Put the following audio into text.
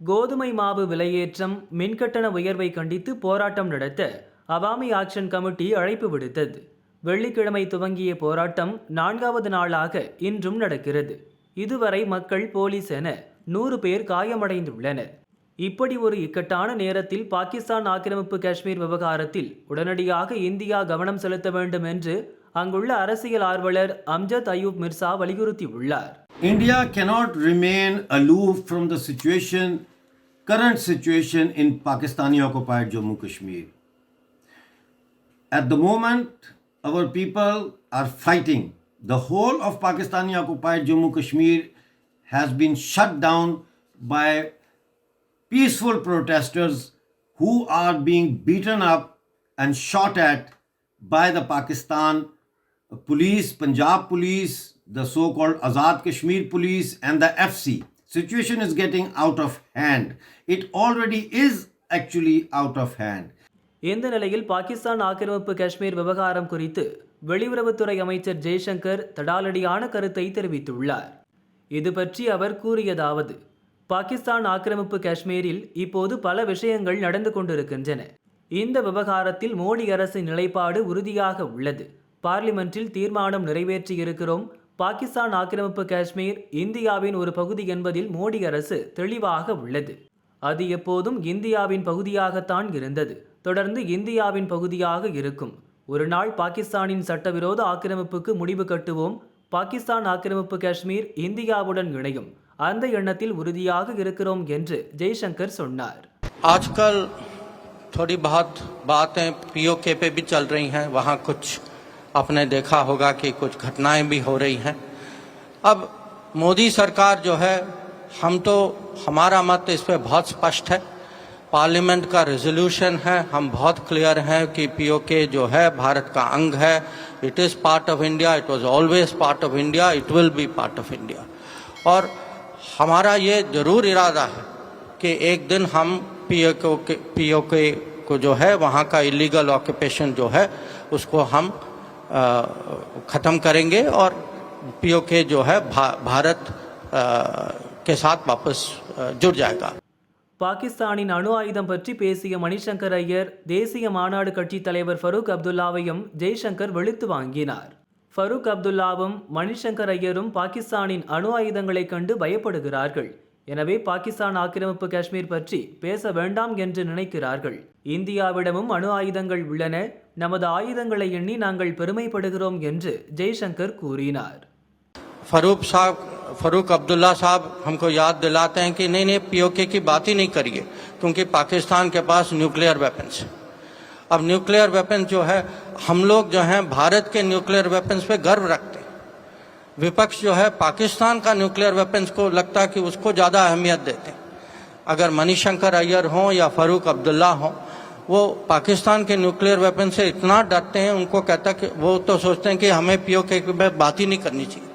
கோதுமை மாவு விலையேற்றம் மின்கட்டண உயர்வை கண்டித்து போராட்டம் நடத்த அவாமி ஆக்ஷன் கமிட்டி அழைப்பு விடுத்தது. வெள்ளிக்கிழமை துவங்கிய போராட்டம் நான்காவது நாளாக இன்றும் நடக்கிறது. இதுவரை மக்கள் போலீஸ் என நூறு பேர் காயமடைந்துள்ளனர். இப்படி ஒரு இக்கட்டான நேரத்தில் பாகிஸ்தான் ஆக்கிரமிப்பு காஷ்மீர் விவகாரத்தில் உடனடியாக இந்தியா கவனம் செலுத்த வேண்டும் என்று அங்குள்ள அரசியல் ஆர்வலர் அம்ஜத் அயூப் மிர்சா வலியுறுத்தியுள்ளார். India cannot remain aloof from the situation, current situation in Pakistani occupied Jammu Kashmir. At the moment, our people are fighting. The whole of Pakistani occupied Jammu Kashmir has been shut down by peaceful protesters who are being beaten up and shot at by the Pakistan police, Punjab police, the so called Azad Kashmir police, and the FC. Situation is getting out of hand. It already is actually out of hand. இந்த நிலையில் பாகிஸ்தான் ஆக்கிரமிப்பு காஷ்மீர் விவகாரம் குறித்து வெளியுறவுத்துறை அமைச்சர் ஜெய்சங்கர் தடாலடியான கருத்தை தெரிவித்துள்ளார் இது பற்றி அவர் கூறியதாவது பாகிஸ்தான் ஆக்கிரமிப்பு காஷ்மீரில் இப்போது பல விஷயங்கள் நடந்து கொண்டிருக்கின்றன இந்த விவகாரத்தில் மோடி அரசின் நிலைப்பாடு உறுதியாக உள்ளது பார்லிமென்ட்டில் தீர்மானம் நிறைவேற்றியிருக்கிறோம் பாகிஸ்தான் ஆக்கிரமிப்பு காஷ்மீர் இந்தியாவின் ஒரு பகுதி என்பதில் மோடி அரசு தெளிவாக உள்ளது அது எப்போதும் இந்தியாவின் பகுதியாகத்தான் இருந்தது தொடர்ந்து இந்தியாவின் பகுதியாக இருக்கும் ஒரு நாள் பாகிஸ்தானின் சட்டவிரோத ஆக்கிரமிப்புக்கு முடிவு கட்டுவோம் பாகிஸ்தான் ஆக்கிரமிப்பு காஷ்மீர் இந்தியாவுடன் இணையும் அந்த எண்ணத்தில் உறுதியாக இருக்கிறோம் என்று ஜெய்சங்கர் சொன்னார் आजकल थोड़ी बहुत बातें पीओके पे भी चल रही हैं वहाँ कुछ आपने देखा होगा कि कुछ घटनाएँ भी हो रही हैं। अब मोदी सरकार जो है, हम तो हमारा मत इस पर बहुत स्पष्ट है। पार्लियामेंट का रेजोल्यूशन है। हम बहुत क्लियर हैं कि पीओके जो है, भारत का अंग है। It is part of India it was always part of India it will be part of India और हमारा ये ज़रूर इरादा है कि एक दिन हम पीओके पीओके को जो है, वहाँ का इलीगल ऑक्यूपेशन जो है, उसको हम ख़त्म करेंगे और पीओके जो है भा, भारत अ, के साथ वापस अ, जुड़ जाएगा பாகிஸ்தானின் அணு ஆயுதம் பற்றி பேசிய மணிசங்கர் ஐயர் தேசிய மாநாடு கட்சித் தலைவர் ஃபரூக் அப்துல்லாவையும் ஜெய்சங்கர் வெளுத்து வாங்கினார் ஃபரூக் அப்துல்லாவும் மணிசங்கர் ஐயரும் பாகிஸ்தானின் அணு ஆயுதங்களைக் கண்டு பயப்படுகிறார்கள் எனவே பாகிஸ்தான் ஆக்கிரமிப்பு காஷ்மீர் பற்றி பேச வேண்டாம் என்று நினைக்கிறார்கள் இந்தியாவிடமும் அணு ஆயுதங்கள் உள்ளன நமது ஆயுதங்களை எண்ணி நாங்கள் பெருமைப்படுகிறோம் என்று ஜெய்சங்கர் கூறினார் फरूक साहब फरूक अब्दुल्ला साहब हमको याद दिलाते हैं कि नहीं नहीं पीओके की बात ही नहीं करिए क्योंकि पाकिस्तान के पास न्यूक्लियर वेपन्स है अब न्यूक्लियर वेपन्स जो है हम लोग जो हैं भारत के न्यूक्लियर वेपन्स पे गर्व रखते हैं हैं। विपक्ष जो है पाकिस्तान का न्यूक्लियर वेपन्स को लगता है कि उसको ज़्यादा अहमियत देते हैं। अगर मणिशंकर अय्यर हों या फारूक अब्दुल्ला हों, वो पाकिस्तान के न्यूक्लियर वेपन से इतना डरते हैं, उनको कहता कि वो तो सोचते हैं कि हमें पीओके के बात ही नहीं करनी चाहिए।